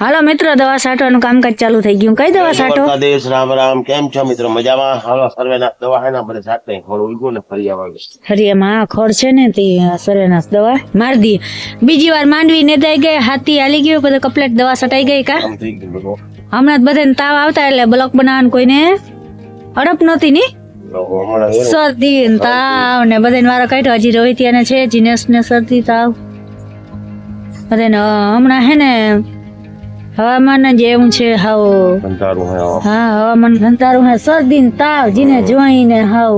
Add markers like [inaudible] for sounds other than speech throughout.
હાલો મિત્રો દવા છાંટવાનું કામકાજ ચાલુ થઈ ગયું. કઈ દવા છાંટો દેશ રામ રામ. કેમ છો મિત્રો? મજામાં? હાલો સર્વેના દવા હે ને આપણે સાથે થોડું ઉગ્યું ને ફરી આવવાનું હરિયામાં ખોડ છે ને તે સરેનાસ દવા માર દી બીજી વાર માંડવી નેદાઈ ગઈ હાથી હાલી ગયો બધો કપલેટ દવા છટાઈ ગઈ કા? બધું. હમણાં જ બધાને તાવ આવતા એટલે બ્લોક બનાવવાનું કોઈને અડપ નહોતી ની? ને, શરદી તાવ ને બધાને વારો કાઢ્યો. હજી રોહિતિયાને છે જીનેશ ને શરદી તાવ. બધાને હમણાં હે ને હવામાન જ એવું છે હાવ. કંટાળું હે હવે. હા હવામાન ઘંટારું હે. શરદી ને તાવ જીને જોઈને હાવ.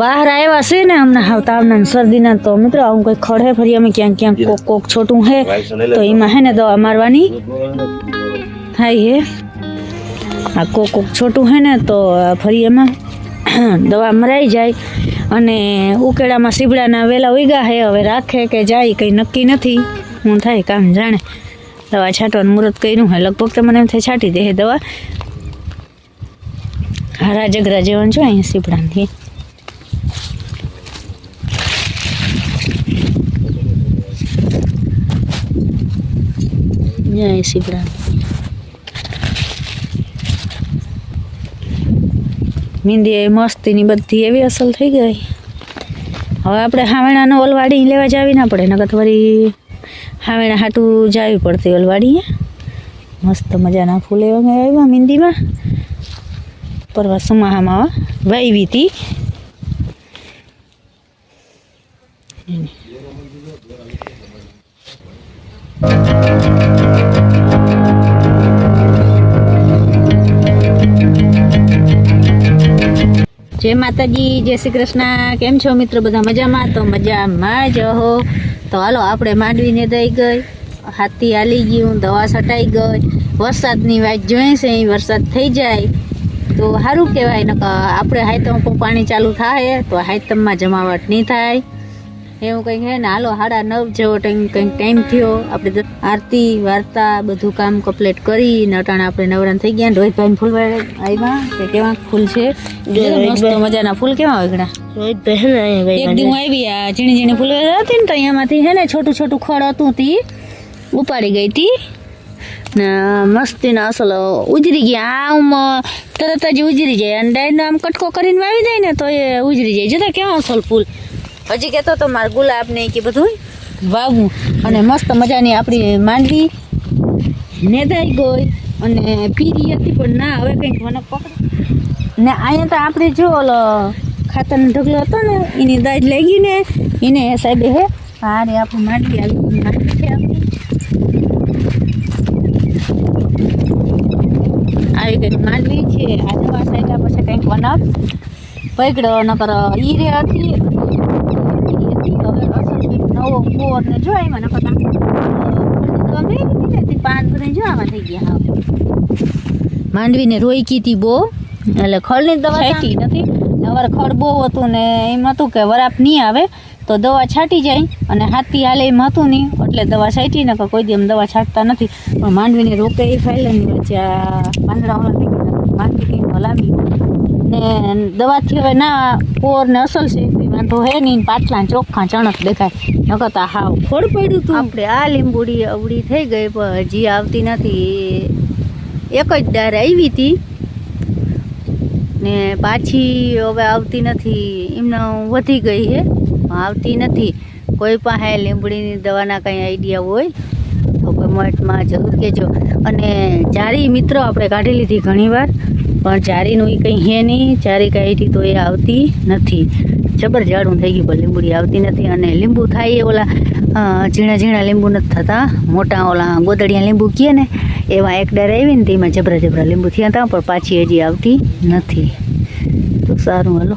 વાહરા આવ્યા છે ને હમણાં હાવ તાવના ને શરદીના તો. મિત્રો આવું કઈ ખડે ફરી અમે ક્યાંક ક્યાંક કોક કોક છોટું હે. તો એમાં હે ને દવા મારવાની. થાય હે. આ કોક કોક છોટું હે ને તો ફરી એમાં [clears throat] દવા મરાઈ જાય. અને ઉકેડામાં સીબડાના વેલા ઉગ્યા હે. હવે રાખે કે જાય કંઈ નક્કી નથી. હું થાય કામ જાણે. દવા છાંટવાનું મુહૂર્ત કર્યું હોય. લગભગ તો મને એમ થાય છાંટી દે દવા. હારા જગરા જેવાનું જો અહીંયા સીબડાની જય સીબડા મીંદી મસ્તીની બધી એવી અસલ થઈ ગઈ. હવે આપણે હાવેણાનો ઓલવાડી લેવા જાવી ના પડે, નકર તો વળી હાવેણા હાટું જાવી પડતી ઓલવાડીએ મસ્ત મજાના ફૂલ આવ્યા મીંદીમાં. પરવા સુમાહામાં વાવી હતી જય માતાજી, જય શ્રી કૃષ્ણ. કેમ છો મિત્રો બધા મજામાં? તો મજામાં જ હો. તો હાલો, આપણે માંડવીને દઈ ગઈ. હાથી હાલી ગયું, દવા છટાઈ ગઈ. વરસાદની વાત જોઈએ છે, અહીં વરસાદ થઈ જાય. તો સારું કહેવાય ને આપણે ઉપર પાણી ચાલુ થાય, તો હાઈતમમાં જમાવટ નહીં થાય. એવું કંઈક હે ને? હાલો સાડા નવ જેવો ટાઈમ કંઈક ટાઈમ થયો. આપણે આરતી વાર્તા બધું કામ કમ્પ્લીટ કરી ને અટાણે આપણે નવરાન થઈ ગયા રોહિતભાઈ ફૂલ આવ્યા. કે કેવા ફૂલ છે? મસ્ત મજાના ફૂલ કેવા વગડા? એક દી હું આવી આ ઝીણી ઝીણી ફૂલ હતી ને તો અહીંયામાંથી હે ને છોટું છોટું ખડ હતું તી ઉપાડી ગઈ હતી ને મસ્તી ના અસલ ઉજરી ગયા. આમ તરત જ ઉજરી જાય. અને ડાયનો આમ કટકો કરીને વાવી જાય ને તો એ ઉજરી જાય. જતા કેવા અસલ ફૂલ. હજી કહેતો તો મારે ગુલાબ ને કે બધું વાવવું અને મસ્ત મજાની આપણી માંડવી નેદાઈ ગઈ અને પીરી હતી, પણ ના, હવે કંઈક મને પકડ. ને અહીંયા તો આપણે જો ઓલો ખાતરનો ઢગલો હતો ને, એની દાજ લાગી ને, એને સાહેબે હે આ રે આપણું માંડવી આવી માંડવી છે આપણી આવી કંઈક માંડવી છે. આ દવા સાઈડ પછી કંઈક બનાવ. પકડો, નકર ઈ રે હતી. નવો પોર ને જો એમાં નકર ગમે તે પાન બધા જો આમાં થઈ ગયા હાવ. માંડવીને રોઈ કીધી બહુ એટલે ખળની દવા છાંટી નથી. અવાર ખડ બહુ હતું ને એમ હતું કે વરાપ નહીં આવે તો દવા છાંટી જાય. અને હાથી હાલે એમ હતું નહીં એટલે દવા છાંટી ને કોઈ દી એમ દવા છાંટતા નથી. પણ માંડવીને રોકે એ ફાઈલની વચ્ચે આ પાંદડાવાળા થઈ ગયા માંડવી કંઈક હલાવી ને દવાથી હવે ના પોર ને અસલ છે. વાંધો હે નહીં પાટલા ચોખ્ખા ચણક દેખાય. નકર તો હાવ ખોડ પડ્યું હતું આપણે આ લીંબુડી અવળી થઈ ગઈ, પણ હજી આવતી નથી. એક જ ડાર આવી હતી. ને પાછી હવે આવતી નથી. એમને વધી ગઈ છે આવતી નથી. કોઈ પાસે લીંબડીની દવાના કંઈ આઈડિયા હોય, તો કમેન્ટમાં જરૂર કહેજો. અને જારી મિત્રો આપણે કાઢી લીધી ઘણીવાર, પણ જારીનું એ કંઈ હે નહીં. ચારી કાઢી તો એ આવતી નથી. જબર જાડું થઈ ગયું, પણ લીંબડી આવતી નથી અને લીંબુ થાય એ ઓલા ઝીણા ઝીણા લીંબુ નથી થતા. મોટા ઓલા ગોદડિયા લીંબુ કહે ને, એવા એક ડર આવી ને તેમાં જબરા જબરા લીંબુ થયા હતા, પણ પાછી હજી આવતી નથી. તો સારું, હલો.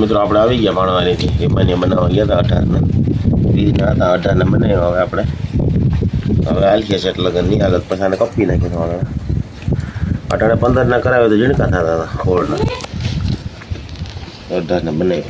મિત્રો આપણે આવી ગયા માણવાની એમાં બનાવવા ગયા હતા અઢારના. બીજના હતા, અઢારના બનાવ્યા હવે આપણે. હવે હાલખીએ છે એટલે લગન હાલત પછી આને કપી નાખી હવે અઢારે પંદરના કરાવ્યો તો ઝીણકા થતા હતા, ખોળના. Wala na ba na?